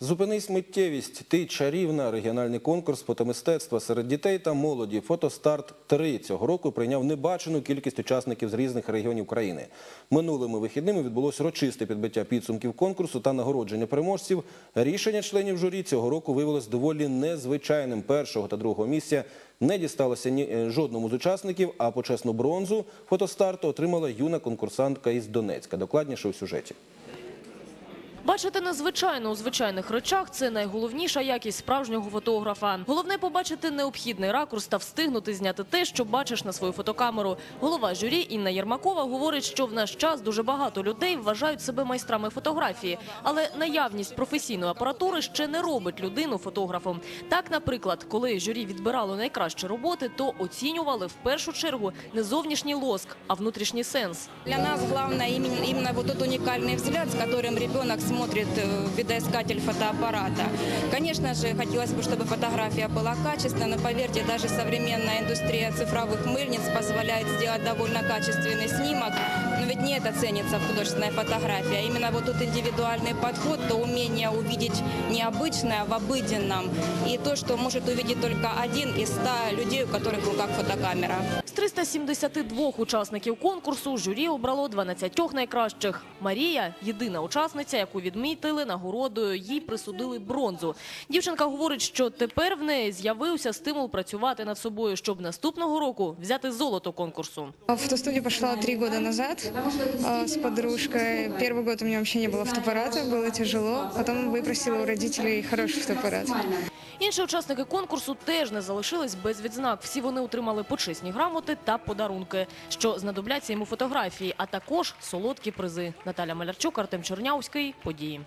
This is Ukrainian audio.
Зупинись миттєвість. Ти чарівна. Регіональний конкурс фотомистецтва серед дітей та молоді. Фотостарт 3 цього року прийняв небачену кількість учасників з різних регіонів країни. Минулими вихідними відбулось урочисте підбиття підсумків конкурсу та нагородження переможців. Рішення членів журі цього року виявилось доволі незвичайним. Першого та другого місця не дісталося ні е, жодному з учасників. А почесну бронзу фотостарту отримала юна конкурсантка із Донецька. Докладніше у сюжеті. Бачити незвичайно у звичайних речах – це найголовніша якість справжнього фотографа. Головне – побачити необхідний ракурс та встигнути зняти те, що бачиш на свою фотокамеру. Голова журі Інна Єрмакова говорить, що в наш час дуже багато людей вважають себе майстрами фотографії. Але наявність професійної апаратури ще не робить людину фотографом. Так, наприклад, коли журі відбирало найкращі роботи, то оцінювали в першу чергу не зовнішній лоск, а внутрішній сенс. Для нас именно, именно вот тот уникальный взгляд, с которым ребенок смотрит э, видоискатель фотоаппарата. Конечно же, хотелось бы, чтобы фотография была качественной, но поверьте, даже современная индустрия цифровых мыльниц позволяет сделать довольно качественный снимок. Но ведь не это ценится в художественной фотографии, а именно вот тот индивидуальный подход, то умение увидеть необычное в обыденном и то, что может увидеть только один из ста людей, у которых в руках фотокамера. З 372 учасників конкурсу журі обрало 12 найкращих. Марія – єдина учасниця, яку відмітили нагородою, їй присудили бронзу. Дівчинка говорить, що тепер в неї з'явився стимул працювати над собою, щоб наступного року взяти золото конкурсу. В фотостудию пошла три года назад а, с подружкой. Первый год у меня вообще не было фотоаппарата, было тяжело. Потом выпросила у родителей хороший фотоаппарат. Інші учасники конкурсу теж не залишились без відзнак. Всі вони отримали почесні грамоти та подарунки, що знадобляться йому фотографії, а також солодкі призи. Наталя Малярчук, Артем Чернявський. Події.